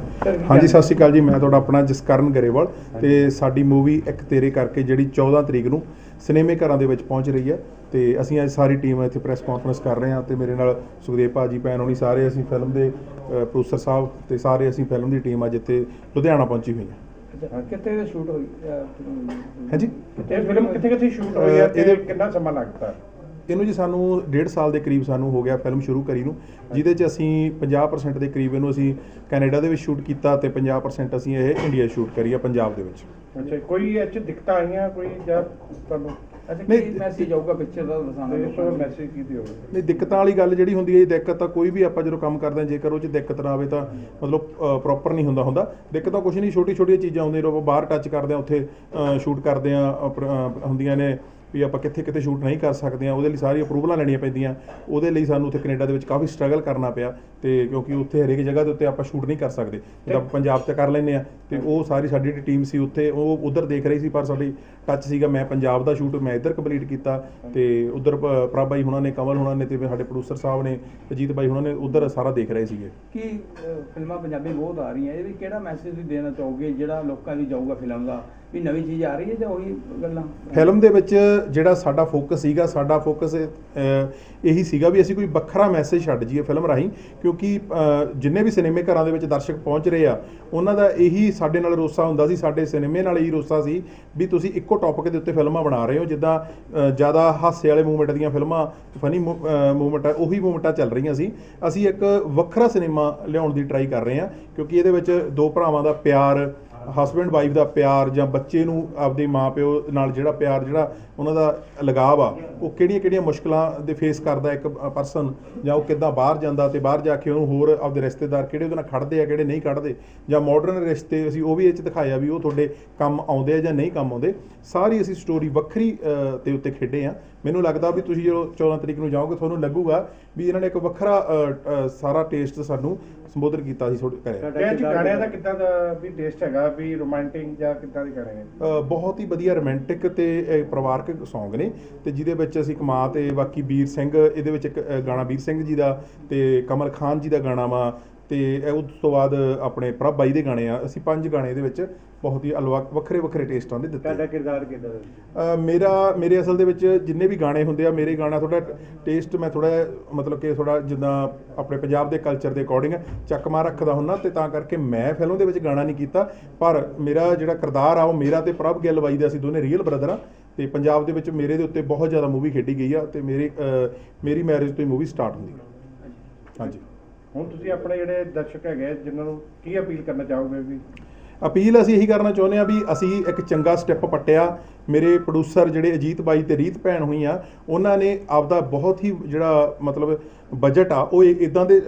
[SPEAKER 2] ਹਾਂਜੀ ਸਤਿ ਸ਼੍ਰੀ ਅਕਾਲ ਜੀ ਮੈਂ ਤੁਹਾਡਾ ਆਪਣਾ ਜਸਕਰਨ ਗਰੇਵਾਲ ਤੇ ਸਾਡੀ ਮੂਵੀ ਇੱਕ ਤੇਰੇ ਕਰਕੇ ਜਿਹੜੀ 14 ਤਰੀਕ ਨੂੰ ਸਿਨੇਮੇ ਘਰਾਂ ਦੇ ਵਿੱਚ ਪਹੁੰਚ ਰਹੀ ਹੈ ਤੇ ਅਸੀਂ ਅੱਜ ਸਾਰੀ ਟੀਮ ਇੱਥੇ ਪ੍ਰੈਸ ਕਾਨਫਰੰਸ ਕਰ ਰਹੇ ਹਾਂ ਤੇ ਮੇਰੇ ਨਾਲ ਸੁਖਦੇਵ ਭਾਜੀ ਭੈਣ ਹੋਣੀ ਸਾਰੇ ਅਸੀਂ ਫਿਲਮ ਦੇ ਪ੍ਰੋਡਿਊਸਰ ਸਾਹਿਬ ਤੇ ਸਾਰੇ ਅਸੀਂ ਫਿਲਮ ਦੀ ਟੀਮ ਅੱਜ ਇੱਥੇ ਲੁਧਿਆਣਾ ਪਹੁੰਚੀ ਹੋਈ ਹੈ।
[SPEAKER 7] ਕਿੱਥੇ ਸ਼ੂਟ ਹੋਈ?
[SPEAKER 2] ਹਾਂਜੀ?
[SPEAKER 4] ਇਹ ਫਿਲਮ ਕਿੱਥੇ ਕਿੱਥੇ ਸ਼ੂਟ ਹੋਈ ਹੈ ਤੇ
[SPEAKER 2] ਇਹਦੇ-
[SPEAKER 4] ਕਿੰਨਾ ਸਮਾਂ ਲੱਗਦਾ?
[SPEAKER 2] ਇਹਨੂੰ ਜੀ ਸਾਨੂੰ 1.5 ਸਾਲ ਦੇ ਕਰੀਬ ਸਾਨੂੰ ਹੋ ਗਿਆ ਫਿਲਮ ਸ਼ੁਰੂ ਕਰੀ ਨੂੰ ਜਿਹਦੇ 'ਚ ਅਸੀਂ 50% ਦੇ ਕਰੀਬ ਇਹਨੂੰ ਅਸੀਂ ਕੈਨੇਡਾ ਦੇ ਵਿੱਚ ਸ਼ੂਟ ਕੀਤਾ ਤੇ 50% ਅਸੀਂ ਇਹ ਇੰਡੀਆ ਸ਼ੂਟ ਕਰੀ ਆ ਪੰਜਾਬ ਦੇ ਵਿੱਚ।
[SPEAKER 4] ਅੱਛਾ ਕੋਈ ਇਹ 'ਚ ਦਿੱਕਤਾਂ ਆਈਆਂ ਕੋਈ ਜਾਂ ਤੁਹਾਨੂੰ
[SPEAKER 7] ਅੱਛਾ
[SPEAKER 2] ਨਹੀਂ,
[SPEAKER 7] ਮੈਸੇਜ ਆਊਗਾ ਪਿਕਚਰ ਦਾ ਦਿਖਾਣਾ
[SPEAKER 4] ਤੇ ਸੋ ਮੈਸੇਜ ਕੀ ਦਿਓਗੇ
[SPEAKER 2] ਨਹੀਂ ਦਿੱਕਤਾਂ ਵਾਲੀ ਗੱਲ ਜਿਹੜੀ ਹੁੰਦੀ ਹੈ ਇਹ ਦਿੱਕਤ ਤਾਂ ਕੋਈ ਵੀ ਆਪਾਂ ਜਦੋਂ ਕੰਮ ਕਰਦੇ ਹਾਂ ਜੇਕਰ ਉਹ 'ਚ ਦਿੱਕਤ ਨਾ ਆਵੇ ਤਾਂ ਮਤਲਬ ਪ੍ਰੋਪਰ ਨਹੀਂ ਹੁੰਦਾ ਹੁੰਦਾ। ਦਿੱਕਤਾਂ ਕੁਝ ਨਹੀਂ ਛੋਟੀ ਛੋਟੀਆਂ ਚੀਜ਼ਾਂ ਹੁੰਦੀਆਂ ਜਦੋਂ ਆਪਾਂ ਬਾਹਰ ਟੱਚ ਕਰਦੇ ਹਾਂ ਉੱਥੇ ਸ਼ੂਟ ਕਰਦੇ ਆ ਹੁੰਦੀਆਂ ਨੇ ਵੀ ਆਪਾਂ ਕਿੱਥੇ ਕਿੱਥੇ ਸ਼ੂਟ ਨਹੀਂ ਕਰ ਸਕਦੇ ਆ ਉਹਦੇ ਲਈ ਸਾਰੀ ਅਪਰੂਵਲਾਂ ਲੈਣੀਆਂ ਪੈਂਦੀਆਂ। ਉਹਦੇ ਲਈ ਸਾਨੂੰ ਉੱਥੇ ਕੈਨੇਡਾ ਦੇ ਵਿੱਚ ਕਾਫੀ ਸਟਰਗਲ ਕਰਨਾ ਪਿਆ ਤੇ ਕਿਉਂਕਿ ਉੱਥੇ ਹਰੇਕ ਜਗ੍ਹਾ ਦੇ ਉੱਤੇ ਆਪਾਂ ਸ਼ੂਟ ਨਹੀਂ ਕਰ ਸਕਦੇ। ਜਿੱਦਾਂ ਆਪਾਂ ਪੰਜਾਬ ਤੇ ਕਰ ਲੈਂਦੇ ਆ ਤੇ ਉਹ ਸਾਰੀ ਸਾਡੀ ਜਿਹੜੀ ਟੀਮ ਸੀ ਉੱਥੇ ਉਹ ਉਧਰ ਦੇਖ ਰਹੀ ਸੀ ਪਰ ਸਾਡੀ ਟੱਚ ਸੀਗਾ ਮੈਂ ਪੰਜਾਬ ਦਾ ਸ਼ੂਟ ਮੈਂ ਇੱਧਰ ਕੰਪਲੀਟ ਕੀਤਾ ਤੇ ਉਧਰ ਪ੍ਰਭ ਬਾਈ ਹੁਣਾਂ ਨੇ ਕਮਲ ਹੁਣਾਂ ਨੇ ਤੇ ਸਾਡੇ ਪ੍ਰੋਡਿਊਸਰ ਸਾਹਿਬ ਨੇ ਅਜੀਤ ਬਾਈ ਹੁਣਾਂ ਨੇ ਉਧਰ ਸਾਰਾ ਦੇਖ ਰਹੇ ਸੀਗੇ।
[SPEAKER 7] ਕੀ ਫਿਲਮਾਂ ਪੰਜਾਬੀ ਬਹੁਤ ਆ ਰਹੀਆਂ ਇਹਦੇ ਕਿਹੜਾ ਮੈਸੇਜ ਤੁਸੀਂ ਦੇਣਾ ਚਾਹੋਗੇ ਜਿਹੜਾ ਲੋਕਾਂ ਲਈ ਜਾਊਗਾ ਫਿਲਮ ਦਾ? ਵੀ ਨਵੀਂ ਚੀਜ਼ ਆ ਰਹੀ ਹੈ ਜਾਂ ਉਹੀ ਗੱਲਾਂ?
[SPEAKER 2] ਫਿਲਮ ਦੇ ਵਿੱਚ ਜਿਹੜਾ ਸਾਡਾ ਫੋਕਸ ਸੀਗਾ, ਸਾਡਾ ਫੋਕਸ ਇਹੀ ਸੀਗਾ ਵੀ ਅਸੀਂ ਕੋਈ ਵੱਖਰਾ ਮੈਸੇਜ ਛੱਡ ਜਾਈਏ ਫਿਲਮ ਰਾਹੀਂ, ਕਿਉਂਕਿ ਜਿੰਨੇ ਵੀ ਸਿਨੇਮੇ ਘਰਾਂ ਦੇ ਵਿੱਚ ਦਰਸ਼ਕ ਪਹੁੰਚ ਰਹੇ ਆ, ਉਹਨਾਂ ਦਾ ਇਹੀ ਸਾਡੇ ਨਾਲ ਰੋਸਾ ਹੁੰਦਾ ਸੀ, ਸਾਡੇ ਸਿਨੇਮੇ ਨਾਲ ਇਹੀ ਰੋਸਾ ਸੀ ਵੀ ਤੁਸੀਂ ਇੱਕੋ ਟੌਪਿਕ ਦੇ ਉੱਤੇ ਫਿਲਮਾਂ ਬਣਾ ਰਹੇ ਹੋ, ਜਿੱਦਾਂ ਜ਼ਿਆਦਾ ਹਾਸੇ ਵਾਲੇ ਮੂਵਮੈਂਟ ਦੀਆਂ ਫਿਲਮਾਂ ਫਨੀ ਮੂਵਮੈਂਟ ਉਹੀ ਮੂਵਮੈਂਟਾਂ ਚੱਲ ਰਹੀਆਂ ਸੀ। ਅਸੀਂ ਇੱਕ ਵੱਖਰਾ ਸਿਨੇਮਾ ਲਿਆਉਣ ਦੀ ਟਰਾਈ ਕਰ ਰਹੇ ਹਾਂ, ਕਿਉਂਕਿ ਇਹਦੇ ਵਿੱਚ ਦੋ ਭਰਾਵਾਂ ਦਾ ਪਿਆਰ ਹਸਬੈਂਡ ਵਾਈਫ ਦਾ ਪਿਆਰ ਜਾਂ ਬੱਚੇ ਨੂੰ ਆਪਦੇ ਮਾਪਿਓ ਨਾਲ ਜਿਹੜਾ ਪਿਆਰ ਜਿਹੜਾ ਉਹਨਾਂ ਦਾ ਲਗਾਵ ਆ ਉਹ ਕਿਹੜੀਆਂ ਕਿਹੜੀਆਂ ਮੁਸ਼ਕਲਾਂ ਦੇ ਫੇਸ ਕਰਦਾ ਇੱਕ ਪਰਸਨ ਜਾਂ ਉਹ ਕਿੱਦਾਂ ਬਾਹਰ ਜਾਂਦਾ ਤੇ ਬਾਹਰ ਜਾ ਕੇ ਉਹਨੂੰ ਹੋਰ ਆਪਦੇ ਰਿਸ਼ਤੇਦਾਰ ਕਿਹੜੇ ਉਹਦੇ ਨਾਲ ਖੜਦੇ ਆ ਕਿਹੜੇ ਨਹੀਂ ਖੜਦੇ ਜਾਂ ਮਾਡਰਨ ਰਿਸ਼ਤੇ ਅਸੀਂ ਉਹ ਵੀ ਇਹ ਚ ਦਿਖਾਇਆ ਵੀ ਉਹ ਤੁਹਾਡੇ ਕੰਮ ਆਉਂਦੇ ਆ ਜਾਂ ਨਹੀਂ ਕੰਮ ਆਉਂਦੇ। ਸਾਰੀ ਅਸੀਂ ਸਟੋਰੀ ਵੱਖਰੀ ਅ, ਦੇ ਉੱਤੇ ਖੇਡੇ ਆ। ਮੈਨੂੰ ਲੱਗਦਾ ਵੀ ਤੁਸੀਂ ਜਦੋਂ 14 ਤਰੀਕ ਨੂੰ ਜਾਓਗੇ ਤੁਹਾਨੂੰ ਲੱਗੂਗਾ ਵੀ ਇਹਨਾਂ ਨੇ ਇੱਕ ਵੱਖਰਾ ਸਾਰਾ ਟੇਸਟ ਸਾਨੂੰ ਸੰਬੋਧਨ ਕੀਤਾ ਸੀ ਤੁਹਾਡੇ ਘਰੇ।
[SPEAKER 4] ਕਿਹਾ ਜੀ ਗਾਣਿਆਂ ਦਾ ਕਿੱਦਾਂ ਦਾ ਵੀ ਟੇਸਟ ਹੈਗਾ ਵੀ ਰੋਮਾਂਟਿਕ ਜਾਂ ਕਿੱਦਾਂ ਦੇ ਗਾਣੇ ਨੇ?
[SPEAKER 2] ਬਹੁਤ ਹੀ ਵਧੀਆ ਰੋਮਾਂਟਿਕ ਤੇ ਅ, ਪਰਿਵਾਰਕ Song ਨੇ ਤੇ ਜਿਹਦੇ ਵਿੱਚ ਅਸੀਂ ਕਮਾ ਤੇ ਬਾਕੀ ਵੀਰ ਸਿੰਘ ਇਹਦੇ ਵਿੱਚ ਇੱਕ ਅ, ਗਾਣਾ ਵੀਰ ਸਿੰਘ ਜੀ ਦਾ ਤੇ ਕਮਲ ਖਾਨ ਜੀ ਦਾ ਗਾਣਾ ਵਾ। ਤੇ ਇਹ ਉਸ ਤੋਂ ਬਾਅਦ ਆਪਣੇ ਪ੍ਰਭ ਬਾਈ ਦੇ ਗਾਣੇ ਆ ਅਸੀਂ ਪੰਜ ਗਾਣੇ ਇਹਦੇ ਵਿੱਚ ਬਹੁਤ ਹੀ ਅਲਵਾ ਵੱਖਰੇ ਵੱਖਰੇ ਟੇਸਟਾਂ ਦੇ ਦਿੱਤੇ।
[SPEAKER 4] ਤੁਹਾਡਾ ਕਿਰਦਾਰ ਕਿੱਦਾਂ ਦਾ
[SPEAKER 2] ਮੇਰਾ ਮੇਰੇ ਅਸਲ ਦੇ ਵਿੱਚ ਜਿੰਨੇ ਵੀ ਗਾਣੇ ਹੁੰਦੇ ਆ ਮੇਰੇ ਗਾਣਾ ਥੋੜਾ ਟੇਸਟ ਮੈਂ ਥੋੜਾ ਮਤਲਬ ਕਿ ਥੋੜਾ ਜਿੱਦਾਂ ਆਪਣੇ ਪੰਜਾਬ ਦੇ ਕਲਚਰ ਦੇ ਅਕੋਰਡਿੰਗ ਚੱਕਮਾ ਰੱਖਦਾ ਹੁੰਨਾ ਤੇ ਤਾਂ ਕਰਕੇ ਮੈਂ ਫਿਲਮ ਦੇ ਵਿੱਚ ਗਾਣਾ ਨਹੀਂ ਕੀਤਾ ਪਰ ਮੇਰਾ ਜਿਹੜਾ ਕਿਰਦਾਰ ਆ ਉਹ ਮੇਰਾ ਤੇ ਪ੍ਰਭ ਗਿੱਲ ਬਾਈ ਦਾ ਅਸੀਂ ਦੋਨੇ ਰੀਅਲ ਬ੍ਰਦਰ ਆ ਤੇ ਪੰਜਾਬ ਦੇ ਵਿੱਚ ਮੇਰੇ ਦੇ ਉੱਤੇ ਬਹੁਤ ਜ਼ਿਆਦਾ ਮੂਵੀ ਖੇਡੀ ਗਈ ਆ ਤੇ ਮੇਰੀ ਮੇਰੀ ਮੈਰਿਜ ਤੋਂ ਹੀ ਮੂਵੀ ਸਟਾਰਟ ਹੁੰਦੀ। ਆ ਹਾਂਜੀ।
[SPEAKER 4] ਹੁਣ ਤੁਸੀਂ ਆਪਣੇ ਜਿਹੜੇ ਦਰਸ਼ਕ ਹੈਗੇ, ਜਿਨ੍ਹਾਂ ਨੂੰ ਕੀ ਅਪੀਲ ਕਰਨਾ ਚਾਹੋਗੇ ਵੀ?
[SPEAKER 2] ਅਪੀਲ ਅਸੀਂ ਇਹੀ ਕਰਨਾ ਚਾਹੁੰਦੇ ਆ ਵੀ ਅਸੀਂ ਇੱਕ ਚੰਗਾ ਸਟੈਪ ਪੱਟਿਆ। ਮੇਰੇ ਪ੍ਰੋਡਿਊਸਰ ਜਿਹੜੇ ਅਜੀਤ ਬਾਈ ਤੇ ਰੀਤ ਭੈਣ ਹੋਈ ਆ, ਉਹਨਾਂ ਨੇ ਆਪਦਾ ਬਹੁਤ ਹੀ ਜਿਹੜਾ ਮਤਲਬ ਬਜਟ ਆ ਉਹ ਇਦਾਂ ਦੇ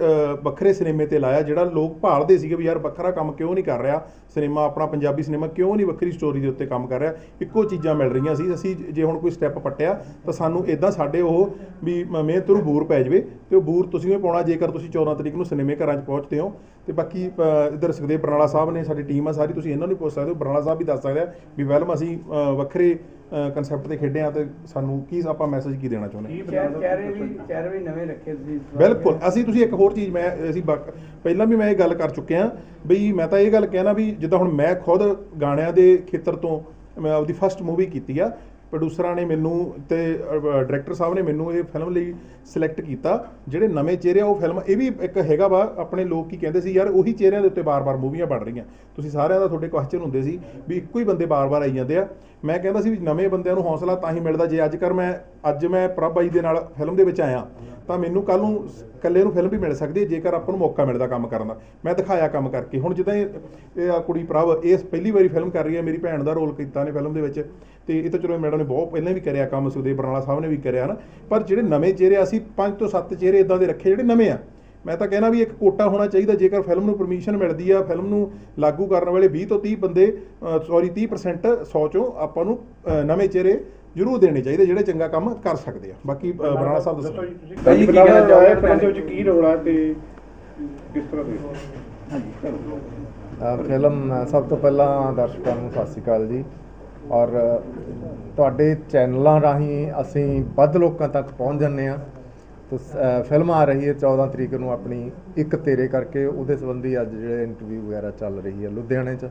[SPEAKER 2] ਵੱਖਰੇ ਸਿਨੇਮੇ ਤੇ ਲਾਇਆ ਜਿਹੜਾ ਲੋਕ ਭਾਲਦੇ ਸੀਗੇ ਵੀ ਯਾਰ ਵੱਖਰਾ ਕੰਮ ਕਿਉਂ ਨਹੀਂ ਕਰ ਰਿਹਾ ਸਿਨੇਮਾ ਆਪਣਾ ਪੰਜਾਬੀ ਸਿਨੇਮਾ ਕਿਉਂ ਨਹੀਂ ਵੱਖਰੀ ਸਟੋਰੀ ਦੇ ਉੱਤੇ ਕੰਮ ਕਰ ਰਿਹਾ ਇੱਕੋ ਚੀਜ਼ਾਂ ਮਿਲ ਰਹੀਆਂ ਸੀ ਅਸੀਂ ਜੇ ਹੁਣ ਕੋਈ ਸਟੈਪ ਪੱਟਿਆ ਤਾਂ ਸਾਨੂੰ ਇਦਾਂ ਸਾਡੇ ਉਹ ਵੀ ਮ- ਮਿਹਨਤ ਨੂੰ ਬੂਰ ਪੈ ਜਾਵੇ ਤੇ ਉਹ ਬੂਰ ਤੁਸੀਂ ਵੀ ਪਾਉਣਾ ਜੇਕਰ ਤੁਸੀਂ 14 ਤਰੀਕ ਨੂੰ ਸਿਨੇਮੇ ਘਰਾਂ 'ਚ ਪਹੁੰਚਦੇ ਹੋ ਤੇ ਬਾਕੀ ਅ, ਇੱਧਰ ਸੁਖਦੇਵ ਬਰਨਾਲਾ ਸਾਹਿਬ ਨੇ ਸਾਡੀ ਟੀਮ ਆ ਸਾਰੀ ਤੁਸੀਂ ਇਹਨਾਂ ਨੂੰ ਪੁੱਛ ਸਕਦੇ ਹੋ ਬਰਨਾਲਾ ਸਾਹਿਬ ਵੀ ਦੱਸ ਸਕਦੇ ਆ ਵੀ ਵੈਲਮ ਅਸੀਂ ਵੱਖਰੇ ਕਨਸੈਪਟ ਤੇ ਖੇਡੇ ਆ ਤੇ ਸਾਨੂੰ ਕੀ ਆਪਾਂ ਮੈਸੇਜ ਕੀ ਦੇਣਾ ਚਾਹੁੰਦੇ
[SPEAKER 7] ਚਿਹਰੇ ਵੀ ਚਿਹਰੇ ਵੀ ਨਵੇਂ ਰੱਖੇ ਤੁਸੀਂ
[SPEAKER 2] ਬਿਲਕੁਲ ਅਸੀਂ ਤੁਸੀਂ ਇੱਕ ਹੋਰ ਚੀਜ਼ ਮੈਂ ਅਸੀਂ ਪਹਿਲਾਂ ਵੀ ਮੈਂ ਇਹ ਗੱਲ ਕਰ ਚੁੱਕਿਆ ਬਈ ਮੈਂ ਤਾਂ ਇਹ ਗੱਲ ਕਹਿਣਾ ਵੀ ਜਿੱਦਾਂ ਹੁਣ ਮੈਂ ਖੁਦ ਗਾਣਿਆਂ ਦੇ ਖੇਤਰ ਤੋਂ ਮੈਂ ਆਪਦੀ ਫਸਟ ਮੂਵੀ ਕੀਤੀ ਆ ਪ੍ਰੋਡਿਊਸਰਾਂ ਨੇ ਮੈਨੂੰ ਤੇ ਡਾਇਰੈਕਟਰ ਸਾਹਿਬ ਨੇ ਮੈਨੂੰ ਇਹ ਫਿਲਮ ਲਈ ਸਿਲੈਕਟ ਕੀਤਾ ਜਿਹੜੇ ਨਵੇਂ ਚਿਹਰੇ ਆ ਉਹ ਫਿਲਮ ਇਹ ਵੀ ਇੱਕ ਹੈਗਾ ਵਾ ਆਪਣੇ ਲੋਕ ਕੀ ਕਹਿੰਦੇ ਸੀ ਯਾਰ ਉਹੀ ਚਿਹਰਿਆਂ ਦੇ ਉੱਤੇ ਬਾਰ-ਬਾਰ ਮੂਵੀਆਂ ਬਣ ਰਹੀਆਂ। ਤੁਸੀਂ ਸਾਰਿਆਂ ਦਾ ਤੁਹਾਡੇ ਕੁਐਸਚਨ ਹੁੰਦੇ ਸੀ ਵੀ ਇੱਕੋ ਹੀ ਬੰਦੇ ਬਾਰ-ਬਾਰ ਆਈ ਜਾਂਦੇ ਆ। ਮੈਂ ਕਹਿੰਦਾ ਸੀ ਵੀ ਨਵੇਂ ਬੰਦਿਆਂ ਨੂੰ ਹੌਸਲਾ ਤਾਂ ਹੀ ਮਿਲਦਾ ਜੇ ਅੱਜ ਕਰ ਮੈਂ, ਅੱਜ ਮੈਂ ਪ੍ਰਭ ਬਾਈ ਦੇ ਨਾਲ ਫਿਲਮ ਦੇ ਵਿੱਚ ਆਇਆ, ਤਾਂ ਮੈਨੂੰ ਕੱਲ ਨੂੰ ਇਕੱਲੇ ਨੂੰ ਫਿਲਮ ਵੀ ਮਿਲ ਸਕਦੀ ਹੈ, ਜੇਕਰ ਆਪਾਂ ਨੂੰ ਮੌਕਾ ਮਿਲਦਾ ਕੰਮ ਕਰਨ ਦਾ। ਮੈਂ ਦਿਖਾਇਆ ਕੰਮ ਕਰਕੇ। ਹੁਣ ਜਿੱਦਾਂ ਇਹ ਆ ਕੁੜੀ ਪ੍ਰਭ ਇਸ ਪਹਿਲੀ ਵਾਰੀ ਫਿਲਮ ਕਰ ਰਹੀ ਹੈ, ਮੇਰੀ ਭੈਣ ਦਾ ਰੋਲ ਕੀਤਾ ਨੇ ਫਿਲਮ ਦੇ ਵਿੱਚ, ਤੇ ਇਹ ਤਾਂ ਚਲੋ ਮੈਡਮ ਨੇ ਬਹੁਤ ਪਹਿਲਾਂ ਵੀ ਕਰਿਆ ਕੰਮ, ਸੁਖਦੇਵ ਬਰਨਾਲਾ ਸਾਹਿਬ ਨੇ ਵੀ ਕਰਿਆ ਨਾ, ਪਰ ਜਿਹੜੇ ਨਵੇਂ ਚਿਹਰੇ, ਅਸੀਂ ਪੰਜ ਤੋਂ ਸੱਤ ਚਿਹਰੇ ਇਦਾਂ ਦੇ ਰੱਖੇ, ਜਿਹੜੇ ਨਵੇਂ ਆ ਮੈਂ ਤਾਂ ਕਹਿਣਾ ਵੀ ਇੱਕ ਕੋਟਾ ਹੋਣਾ ਚਾਹੀਦਾ ਜੇਕਰ ਫਿਲਮ ਨੂੰ ਪਰਮਿਸ਼ਨ ਮਿਲਦੀ ਆ ਫਿਲਮ ਨੂੰ ਲਾਗੂ ਕਰਨ ਵਾਲੇ 20 ਤੋਂ 30 ਬੰਦੇ ਸੌਰੀ 30% 100 ਚੋਂ ਆਪਾਂ ਨੂੰ ਨਵੇਂ ਚਿਹਰੇ ਜ਼ਰੂਰ ਦੇਣੇ ਚਾਹੀਦੇ ਜਿਹੜੇ ਚੰਗਾ ਕੰਮ ਕਰ ਸਕਦੇ ਆ। ਬਾਕੀ ਬਰਨਾਲਾ ਸਾਹਿਬ ਦੱਸੋ
[SPEAKER 7] ਭਾਈ ਜੀ, ਕੀ
[SPEAKER 4] ਫਿਲਮ
[SPEAKER 7] ਕਹਿਣਾ
[SPEAKER 4] ਦਾ
[SPEAKER 7] ਚਾਹੋਗੇ?
[SPEAKER 4] ਫਿਲਮ ਦੇ ਵਿੱਚ ਕੀ ਰੋਲ ਆ ਤੇ ਕਿਸ ਤਰ੍ਹਾਂ ਦੇ?
[SPEAKER 7] ਹਾਂਜੀ
[SPEAKER 9] ਫਿਲਮ ਸਭ ਤੋਂ ਪਹਿਲਾਂ ਦਰਸ਼ਕਾਂ ਨੂੰ ਸਤਿ ਸ਼੍ਰੀ ਅਕਾਲ ਜੀ। ਔਰ ਤੁਹਾਡੇ ਚੈਨਲਾਂ ਰਾਹੀਂ ਅਸੀਂ ਵੱਧ ਲੋਕਾਂ ਤੱਕ ਪਹੁੰਚ ਜੰਨੇ ਆ ਤੋ ਫਿਲਮ ਆ ਰਹੀ ਹੈ 14 ਤਰੀਕ ਨੂੰ ਆਪਣੀ ਇੱਕ ਤੇਰੇ ਕਰਕੇ ਉਹਦੇ ਸੰਬੰਧੀ ਅੱਜ ਜਿਹੜੇ ਇੰਟਰਵਿਊ ਵਗੈਰਾ ਚੱਲ ਰਹੀ ਹੈ ਲੁਧਿਆਣੇ 'ਚ।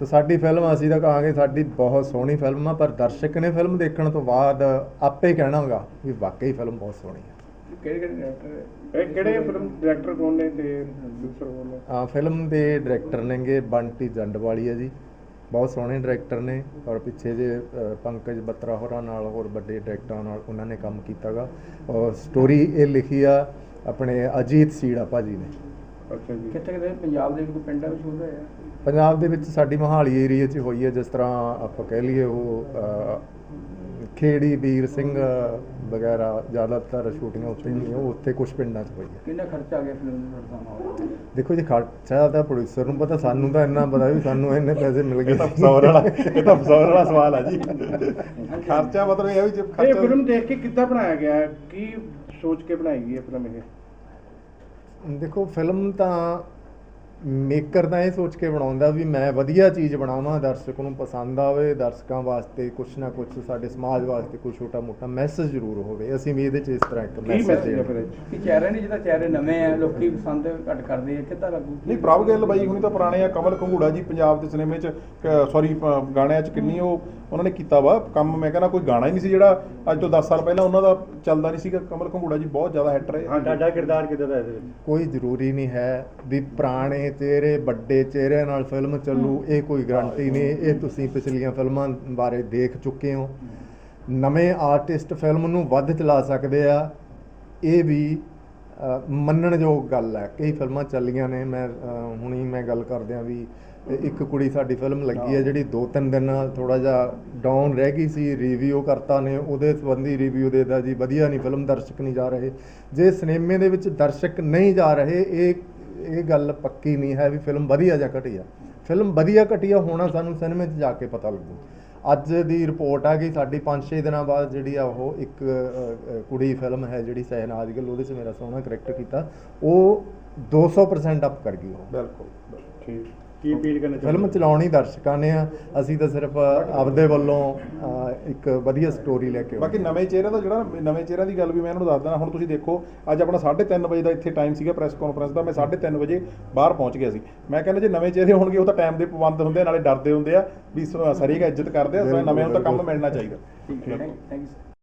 [SPEAKER 9] ਤੇ ਸਾਡੀ ਫਿਲਮ ਅਸੀਂ ਤਾਂ ਕਹਾਂਗੇ ਸਾਡੀ ਬਹੁਤ ਸੋਹਣੀ ਫਿਲਮ ਆ ਪਰ ਦਰਸ਼ਕ ਨੇ ਫਿਲਮ ਦੇਖਣ ਤੋਂ ਬਾਅਦ ਆਪੇ ਕਹਿਣਾਗਾ ਵੀ ਵਾਕਈ ਫਿਲਮ ਬਹੁਤ ਸੋਹਣੀ ਹੈ
[SPEAKER 7] ਕਿਹੜੇ ਕਿਹੜੇ ਡਾਇਰੈਕਟਰ
[SPEAKER 4] ਇਹ ਕਿਹੜੇ ਫਿਲਮ ਡਾਇਰੈਕਟਰ ਕੌਣ ਨੇ ਤੇ ਪ੍ਰੋਡਿਊਸਰ ਕੌਣ ਨੇ?
[SPEAKER 9] ਆ ਫਿਲਮ ਦੇ ਡਾਇਰੈਕਟਰ ਨੇਗੇ ਬੰਟੀ ਜੰਡਵਾਲੀ ਹੈ ਜੀ। ਬਹੁਤ ਸੋਹਣੇ ਡਾਇਰੈਕਟਰ ਨੇ ਔਰ ਪਿੱਛੇ ਜੇ ਪੰਕਜ ਬੱਤਰਾ ਹੋਰਾਂ ਨਾਲ ਹੋਰ ਵੱਡੇ ਡਾਇਰੈਕਟਰਾਂ ਨਾਲ ਉਹਨਾਂ ਨੇ ਕੰਮ ਕੀਤਾਗਾ। ਔਰ ਸਟੋਰੀ ਇਹ ਲਿਖੀ ਆ ਆਪਣੇ ਅਜੀਤ ਸੀੜਾ ਭਾਜੀ ਨੇ।
[SPEAKER 4] ਅੱਛਾ ਜੀ।
[SPEAKER 7] ਕਿੱਥੇ ਕਿਤੇ ਪੰਜਾਬ ਦੇ ਕੋਈ ਪਿੰਡਾਂ ਵਿੱਚ ਹੋ? ਰਿਹਾ
[SPEAKER 9] ਪੰਜਾਬ ਦੇ ਵਿੱਚ ਸਾਡੀ ਮੋਹਾਲੀ ਏਰੀਆ 'ਚ ਹੋਈ ਹੈ ਜਿਸ ਤਰ੍ਹਾਂ ਆਪਾਂ ਕਹਿ ਲਈਏ ਉਹ ਖੇੜੀ ਵੀਰ ਸਿੰਘ ਵਗੈਰਾ ਜ਼ਿਆਦਾਤਰ ਸ਼ੂਟਿੰਗਾਂ ਉੱਥੇ ਹੀ ਹੋਈਆਂ ਉਹ ਉੱਥੇ ਕੁਝ ਪਿੰਡਾਂ 'ਚ ਹੋਈ ਹੈ।
[SPEAKER 7] ਕਿੰਨਾ ਖਰਚਾ ਆ ਗਿਆ ਫਿਲਮ ਦੇ ਤੁਹਾਡਾ
[SPEAKER 9] ਦੇਖੋ ਜੀ ਖਰਚਾ ਤਾਂ ਪ੍ਰੋਡਿਊਸਰ ਨੂੰ ਪਤਾ ਸਾਨੂੰ ਤਾਂ ਇੰਨਾ ਪਤਾ ਵੀ ਸਾਨੂੰ ਇੰਨੇ ਪੈਸੇ ਮਿਲ ਗਏ।
[SPEAKER 2] ਤਾਂ ਫਸੌਰ ਵਾਲਾ ਇਹ ਤਾਂ ਫਸੌਰ ਵਾਲਾ ਸਵਾਲ ਆ ਜੀ। ਖਰਚਾ ਮਤਲਬ ਇਹ ਵੀ ਜੇ
[SPEAKER 4] ਇਹ
[SPEAKER 2] ਖਰਚਾ
[SPEAKER 4] ਫਿਲਮ ਦੇਖ ਕੇ ਕਿੱਦਾਂ ਬਣਾਇਆ ਗਿਆ? ਹੈ? ਕੀ ਸੋਚ ਕੇ ਬਣਾਈ ਗਈ ਹੈ ਫਿਲਮ ਇਹ?
[SPEAKER 9] ਦੇਖੋ ਫਿਲਮ ਤਾਂ ਮੇਕਰ ਤਾਂ ਇਹ ਸੋਚ ਕੇ ਬਣਾਉਂਦਾ ਵੀ ਮੈਂ ਵਧੀਆ ਚੀਜ਼ ਬਣਾਵਾਂ ਦਰਸ਼ਕ ਨੂੰ ਪਸੰਦ ਆਵੇ ਦਰਸ਼ਕਾਂ ਵਾਸਤੇ ਕੁਛ ਨਾ ਕੁਛ ਸਾਡੇ ਸਮਾਜ ਵਾਸਤੇ ਕੋਈ ਛੋਟਾ ਮੋਟਾ ਮੈਸੇਜ ਜ਼ਰੂਰ ਹੋਵੇ। ਅਸੀਂ ਵੀ ਇਹਦੇ 'ਚ ਇਸ ਤਰ੍ਹਾਂ ਇੱਕ ਮੈਸੇਜ
[SPEAKER 4] ਹੈ ਫਿਰ?
[SPEAKER 7] ਕਿ ਚਿਹਰੇ ਨੇ ਜਿਹਦਾ ਚਿਹਰੇ ਨਵੇਂ ਆ ਲੋਕੀ ਪਸੰਦ ਘੱਟ ਕਰਦੇ ਆ ਕਿੱਦਾਂ ਲੱਗੂ?
[SPEAKER 2] ਨਹੀਂ ਪ੍ਰਭ ਗਿੱਲ ਬਾਈ ਹੁਣੀ ਤਾਂ ਪੁਰਾਣੇ ਆ ਕਮਲ ਕੰਗੂੜਾ ਜੀ ਪੰਜਾਬ ਦੇ ਸਿਨੇਮੇ 'ਚ ਸੌਰੀ ਗਾਣਿਆਂ 'ਚ ਕਿੰਨੀ ਉਹ ਉਹਨਾਂ ਨੇ ਕੀਤਾ ਵਾ ਕੰਮ। ਮੈਂ ਕਹਿੰਦਾ ਕੋਈ ਗਾਣਾ ਹੀ ਨਹੀਂ ਸੀ ਜਿਹੜਾ ਅੱਜ ਤੋਂ 10 ਸਾਲ ਪਹਿਲਾਂ ਉਹਨਾਂ ਦਾ ਚੱਲਦਾ ਨਹੀਂ ਸੀਗਾ। ਕਮਲ ਕੰਗੂੜਾ ਜੀ ਬਹੁਤ ਜ਼ਿਆਦਾ ਹਿੱਟ ਰਹੇ।
[SPEAKER 4] ਤੁਹਾਡਾ ਕਿਰਦਾਰ ਕਿੱਦਾਂ ਦਾ ਇਹਦੇ ਵਿੱਚ?
[SPEAKER 9] ਕੋਈ ਜ਼ਰੂਰੀ ਨਹੀਂ ਹੈ ਵੀ ਪੁਰਾਣੇ ਚਿਹਰੇ ਵੱਡੇ ਚਿਹਰਿਆਂ ਨਾਲ ਫਿਲਮ ਚੱਲੂ ਇਹ ਕੋਈ ਗਾਰੰਟੀ ਨਹੀਂ ਇਹ ਤੁਸੀਂ ਪਿਛਲੀਆਂ ਫਿਲਮਾਂ ਬਾਰੇ ਦੇਖ ਚੁੱਕੇ ਹੋ। ਨਵੇਂ ਆਰਟਿਸਟ ਫਿਲਮ ਨੂੰ ਵੱਧ ਚਲਾ ਸਕਦੇ ਆ। ਇਹ ਵੀ ਮੰਨਣਯੋਗ ਗੱਲ ਹੈ। ਕਈ ਫਿਲਮਾਂ ਚੱਲੀਆਂ ਨੇ ਮੈਂ ਹੁਣੀ ਮੈਂ ਗੱਲ ਕਰਦਿਆਂ ਵੀ ਇੱਕ ਕੁੜੀ ਸਾਡੀ ਫਿਲਮ ਲੱਗੀ ਹੈ ਜਿਹੜੀ ਦੋ ਤਿੰਨ ਦਿਨ ਥੋੜਾ ਜਿਹਾ ਡਾਊਨ ਰਹਿ ਗਈ ਸੀ ਰਿਵਿਊ ਕਰਤਾ ਨੇ ਉਹਦੇ ਸੰਬੰਧੀ ਰਿਵਿਊ ਦੇਦਾ ਜੀ ਵਧੀਆ ਨਹੀਂ ਫਿਲਮ ਦਰਸ਼ਕ ਨਹੀਂ ਜਾ ਰਹੇ। ਜੇ ਸਿਨੇਮੇ ਦੇ ਵਿੱਚ ਦਰਸ਼ਕ ਨਹੀਂ ਜਾ ਰਹੇ ਇਹ ਇਹ ਗੱਲ ਪੱਕੀ ਨਹੀਂ ਹੈ ਵੀ ਫਿਲਮ ਵਧੀਆ ਜਾਂ ਘਟੀਆ। ਫਿਲਮ ਵਧੀਆ ਘਟੀਆ ਹੋਣਾ ਸਾਨੂੰ ਸਿਨੇਮੇ 'ਚ ਜਾ ਕੇ ਪਤਾ ਲੱਗੂ। ਅੱਜ ਦੀ ਰਿਪੋਰਟ ਆ ਗਈ ਸਾਡੀ 5-6 ਦਿਨਾਂ ਬਾਅਦ ਜਿਹੜੀ ਆ ਉਹ ਇੱਕ ਕੁੜੀ ਫਿਲਮ ਹੈ ਜਿਹੜੀ ਸਹਿਨਾਜ ਗਿੱਲ ਉਹਦੇ 'ਚ ਮੇਰਾ ਸੋਹਣਾ ਕਰੈਕਟਰ ਕੀਤਾ। ਉਹ 200% ਅਪ ਕਰ ਗਈ ਉਹ।
[SPEAKER 2] ਬਿਲਕੁਲ,
[SPEAKER 4] ਠੀਕ। ਕੀ ਅਪੀਲ ਕਰਨਾ
[SPEAKER 9] ਫਿਲਮ ਚਲਾਉਣੀ ਦਰਸ਼ਕਾਂ ਨੇ ਆ ਅਸੀਂ ਤਾਂ ਸਿਰਫ ਆਪਦੇ ਵੱਲੋਂ ਇੱਕ ਵਧੀਆ ਸਟੋਰੀ ਲੈ ਕੇ ਆਏ।
[SPEAKER 2] ਬਾਕੀ ਨਵੇਂ ਚਿਹਰੇ ਦਾ ਜਿਹੜਾ ਨਵੇਂ ਚਿਹਰਿਆਂ ਦੀ ਗੱਲ ਵੀ ਮੈਂ ਇਹਨਾਂ ਨੂੰ ਦੱਸ ਦਿੰਦਾ ਹੁਣ ਤੁਸੀਂ ਦੇਖੋ ਅੱਜ ਆਪਣਾ 3:30 ਵਜੇ ਦਾ ਇੱਥੇ ਟਾਈਮ ਸੀਗਾ ਪ੍ਰੈਸ ਕਾਨਫਰੰਸ ਦਾ ਮੈਂ 3:30 ਵਜੇ ਬਾਹਰ ਪਹੁੰਚ ਗਿਆ ਸੀ। ਮੈਂ ਕਹਿੰਦਾ ਜੇ ਨਵੇਂ ਚਿਹਰੇ ਹੋਣਗੇ ਉਹ ਤਾਂ ਟਾਈਮ ਦੇ ਪਾਬੰਦ ਹੁੰਦੇ ਆ, ਨਾਲੇ ਡਰਦੇ ਹੁੰਦੇ ਆ ਵੀ ਸ- ਸਾਰੀ ਇੱਜ਼ਤ ਕਰਦੇ ਆ ਨਵੇਂ ਨੂੰ ਤਾਂ ਕੰਮ ਮਿਲਣਾ ਚਾਹੀਦਾ।
[SPEAKER 7] ਠੀਕ ਹੈ ਥੈਂਕ ਯੂ